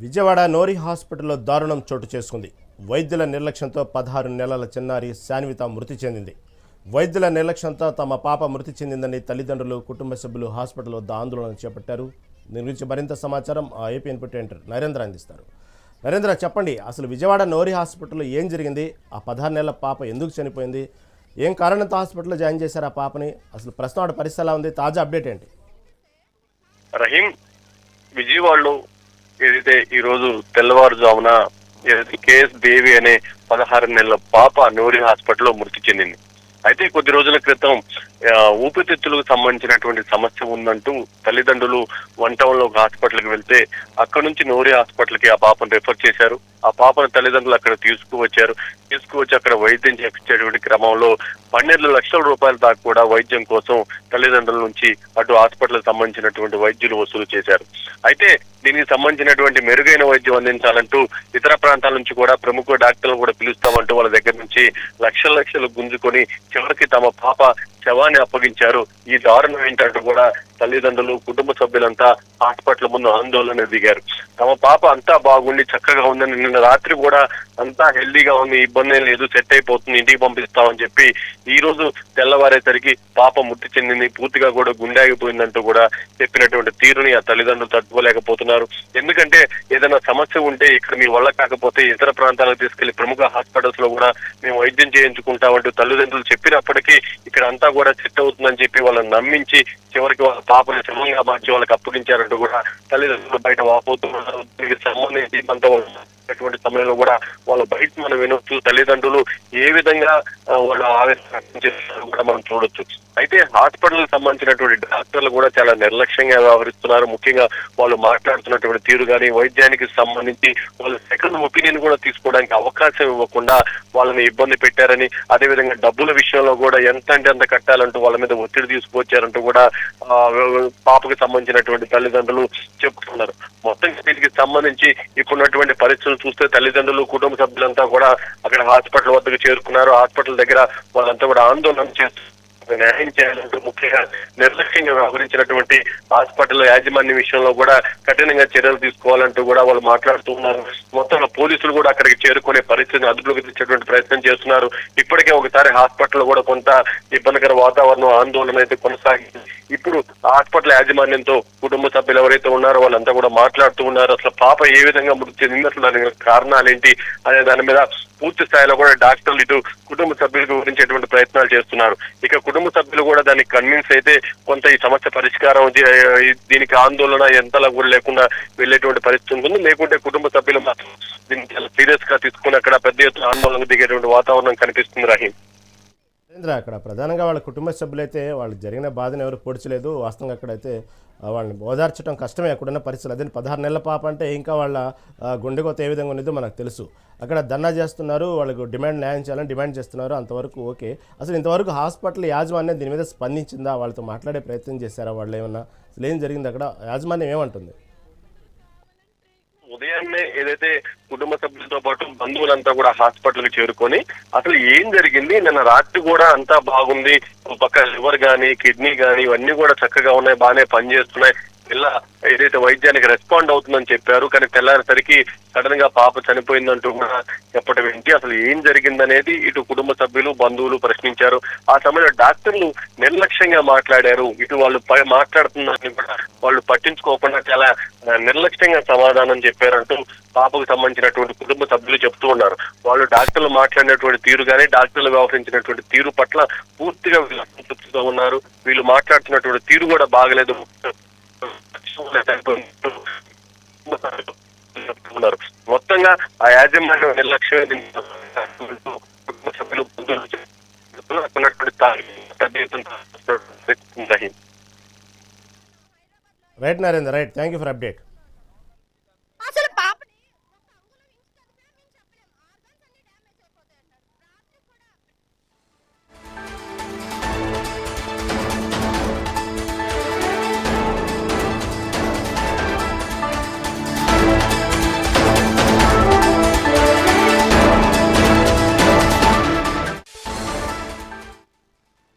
విజయవాడ నోరి హాస్పిటల్లో దారుణం చోటు చేసుకుంది. వైద్యుల నిర్లక్ష్యంతో పదహారు నెలల చిన్నారి శాన్విత మృతి చెందింది. వైద్యుల నిర్లక్ష్యంతో తమ పాప మృతి చెందిందని తల్లిదండ్రులు కుటుంబ సభ్యులు హాస్పిటల్ వద్ద ఆందోళన చేపట్టారు. దీని గురించి మరింత సమాచారం ఆ ఏపీ ఇన్పుట్ ఎంటర్ నరేంద్ర అందిస్తారు. నరేంద్ర చెప్పండి అసలు విజయవాడ నోరి హాస్పిటల్లో ఏం జరిగింది? ఆ పదహారు నెలల పాప ఎందుకు చనిపోయింది? ఏం కారణంతో హాస్పిటల్లో జాయిన్ చేశారు ఆ పాపని? అసలు ప్రస్తుతం పరిస్థితి ఎలా ఉంది? తాజా అప్డేట్ ఏంటి? రహీం విజయవాడలో ఏదైతే ఈ రోజు తెల్లవారుజామున ఏదైతే కేఎస్ దేవి అనే పదహారు నెలల పాప నూరి హాస్పిటల్లో మృతి చెందింది. అయితే కొద్ది రోజుల క్రితం ఊపిరితిత్తులకు సంబంధించినటువంటి సమస్య ఉందంటూ తల్లిదండ్రులు వన్ టౌన్లో ఒక హాస్పిటల్కి వెళ్తే అక్కడ నుంచి నూరి హాస్పిటల్కి ఆ పాపను రెఫర్ చేశారు. ఆ పాపను తల్లిదండ్రులు అక్కడ తీసుకువచ్చారు. తీసుకువచ్చి అక్కడ వైద్యం చేపించేటువంటి క్రమంలో పన్నెండు లక్షల రూపాయల దాకా కూడా వైద్యం కోసం తల్లిదండ్రుల నుంచి అటు హాస్పిటల్ సంబంధించినటువంటి వైద్యులు వసూలు చేశారు. అయితే దీనికి సంబంధించినటువంటి మెరుగైన వైద్యం అందించాలంటూ ఇతర ప్రాంతాల నుంచి కూడా ప్రముఖ డాక్టర్లు కూడా పిలుస్తామంటూ వాళ్ళ దగ్గర నుంచి లక్షల లక్షలు గుంజుకొని చివరికి తమ పాప శవాన్ని అప్పగించారు. ఈ దారుణం ఏంటంటూ కూడా తల్లిదండ్రులు కుటుంబ సభ్యులంతా హాస్పిటల్ ముందు ఆందోళన దిగారు. తమ పాప అంతా బాగుండి చక్కగా ఉందని నిన్న రాత్రి కూడా అంతా హెల్దీగా ఉంది ఇబ్బంది ఏం లేదు సెట్ అయిపోతుంది ఇంటికి పంపిస్తామని చెప్పి ఈ రోజు తెల్లవారేసరికి పాప మృతి చెందింది పూర్తిగా కూడా గుండె ఆగిపోయిందంటూ కూడా చెప్పినటువంటి తీరుని ఆ తల్లిదండ్రులు తట్టుకోలేకపోతున్నారు. ఎందుకంటే ఏదైనా సమస్య ఉంటే ఇక్కడ మీ వల్ల కాకపోతే ఇతర ప్రాంతాలకు తీసుకెళ్ళి ప్రముఖ హాస్పిటల్స్లో కూడా మేము వైద్యం చేయించుకుంటామంటూ తల్లిదండ్రులు చెప్పినప్పటికీ ఇక్కడ అంతా కూడా సెట్ అవుతుందని చెప్పి వాళ్ళని నమ్మించి చివరికి వాళ్ళ పాపని శ్రమంగా మార్చి వాళ్ళకి అప్పగించారంటూ కూడా తల్లిదండ్రులు బయట వాపోతున్నారు దీనికి సంబంధించి కొంత అటువంటి సమయంలో కూడా వాళ్ళు బయట మనం వినొచ్చు తల్లిదండ్రులు ఏ విధంగా వాళ్ళు ఆవేశం వ్యక్తం కూడా మనం చూడొచ్చు. అయితే హాస్పిటల్ సంబంధించినటువంటి డాక్టర్లు కూడా చాలా నిర్లక్ష్యంగా వ్యవహరిస్తున్నారు. ముఖ్యంగా వాళ్ళు మాట్లాడుతున్నటువంటి తీరు కానీ వైద్యానికి సంబంధించి వాళ్ళు సెకండ్ ఒపీనియన్ కూడా తీసుకోవడానికి అవకాశం ఇవ్వకుండా వాళ్ళని ఇబ్బంది పెట్టారని అదేవిధంగా డబ్బుల విషయంలో కూడా ఎంత అంటే అంత కట్టాలంటూ వాళ్ళ మీద ఒత్తిడి తీసుకొచ్చారంటూ కూడా పాపకు పాపకి సంబంధించినటువంటి తల్లిదండ్రులు చెప్తున్నారు. మొత్తం దీనికి సంబంధించి ఇప్పుడున్నటువంటి పరిస్థితులు చూస్తే తల్లిదండ్రులు కుటుంబ సభ్యులంతా కూడా అక్కడ హాస్పిటల్ వద్దకు చేరుకున్నారు. హాస్పిటల్ దగ్గర వాళ్ళంతా కూడా ఆందోళన చేస్తున్నారు న్యాయం చేయాలంటూ ముఖ్యంగా నిర్లక్ష్యంగా వ్యవహరించినటువంటి హాస్పిటల్ యాజమాన్య విషయంలో కూడా కఠినంగా చర్యలు తీసుకోవాలంటూ కూడా వాళ్ళు మాట్లాడుతూ ఉన్నారు. మొత్తం పోలీసులు కూడా అక్కడికి చేరుకునే పరిస్థితిని అదుపులోకి తెచ్చేటువంటి ప్రయత్నం చేస్తున్నారు. ఇప్పటికే ఒకసారి హాస్పిటల్ కూడా కొంత ఇబ్బందికర వాతావరణం ఆందోళన అయితే కొనసాగింది. ఇప్పుడు హాస్పిటల్ యాజమాన్యంతో కుటుంబ సభ్యులు ఎవరైతే ఉన్నారో వాళ్ళంతా కూడా మాట్లాడుతూ ఉన్నారు. అసలు పాప ఏ విధంగా మృతి చెందింది? అసలు కారణాలు ఏంటి? అనే దాని మీద పూర్తి స్థాయిలో కూడా డాక్టర్లు ఇటు కుటుంబ సభ్యులకు వివరించేటువంటి ప్రయత్నాలు చేస్తున్నారు. ఇక కుటుంబ కుటుంబ సభ్యులు కూడా దానికి కన్విన్స్ అయితే కొంత ఈ సమస్య పరిష్కారం దీనికి ఆందోళన ఎంతలా కూడా లేకుండా వెళ్ళేటువంటి పరిస్థితి ఉంటుంది. లేకుంటే కుటుంబ సభ్యులు మాత్రం దీన్ని చాలా సీరియస్గా తీసుకుని అక్కడ పెద్ద ఎత్తున ఆందోళనకు దిగేటువంటి వాతావరణం కనిపిస్తుంది రహీం. నరేంద్ర అక్కడ ప్రధానంగా వాళ్ళ కుటుంబ సభ్యులైతే వాళ్ళకి జరిగిన బాధను ఎవరు పొడిచలేదు. వాస్తవంగా అక్కడైతే వాళ్ళని ఓదార్చడం కష్టమే. అక్కడున్న పరిస్థితులు అదే పదహారు నెలల పాప అంటే ఇంకా వాళ్ళ గుండెగోత ఏ విధంగా ఉన్నదో మనకు తెలుసు. అక్కడ ధర్నా చేస్తున్నారు వాళ్ళకు డిమాండ్ న్యాయం చేయాలని డిమాండ్ చేస్తున్నారు. అంతవరకు ఓకే. అసలు ఇంతవరకు హాస్పిటల్ యాజమాన్యం దీని మీద స్పందించిందా? వాళ్ళతో మాట్లాడే ప్రయత్నం చేశారా వాళ్ళు ఏమన్నా? అసలు ఏం జరిగింది అక్కడ? యాజమాన్యం ఏమంటుంది? ఉదయాన్నే ఏదైతే కుటుంబ సభ్యులతో పాటు బంధువులంతా కూడా హాస్పిటల్కి చేరుకొని అసలు ఏం జరిగింది? నిన్న రాత్రి కూడా అంతా బాగుంది. ఒక పక్క లివర్ కానీ కిడ్నీ గానీ ఇవన్నీ కూడా చక్కగా ఉన్నాయి బాగానే పనిచేస్తున్నాయి. పిల్ల ఏదైతే వైద్యానికి రెస్పాండ్ అవుతుందని చెప్పారు కానీ తెల్లారేసరికి సడన్గా పాప చనిపోయిందంటూ కూడా చెప్పడం ఏంటి? అసలు ఏం జరిగిందనేది ఇటు కుటుంబ సభ్యులు బంధువులు ప్రశ్నించారు. ఆ సమయంలో డాక్టర్లు నిర్లక్ష్యంగా మాట్లాడారు. ఇటు వాళ్ళు మాట్లాడుతున్న మాట్లాడుతున్నారని కూడా వాళ్ళు పట్టించుకోకుండా చాలా నిర్లక్ష్యంగా సమాధానం చెప్పారంటూ పాపకు సంబంధించినటువంటి కుటుంబ సభ్యులు చెప్తూ ఉన్నారు. వాళ్ళు డాక్టర్లు మాట్లాడినటువంటి తీరు కానీ డాక్టర్లు వ్యవహరించినటువంటి తీరు పట్ల పూర్తిగా వీళ్ళు అసంతృప్తితో ఉన్నారు. వీళ్ళు మాట్లాడుతున్నటువంటి తీరు కూడా బాగలేదు. ఉన్నారు మొత్తంగా ఆ యాజమాన్యం నిర్లక్ష్యం సభ్యులు right Narendra right. Thank you for update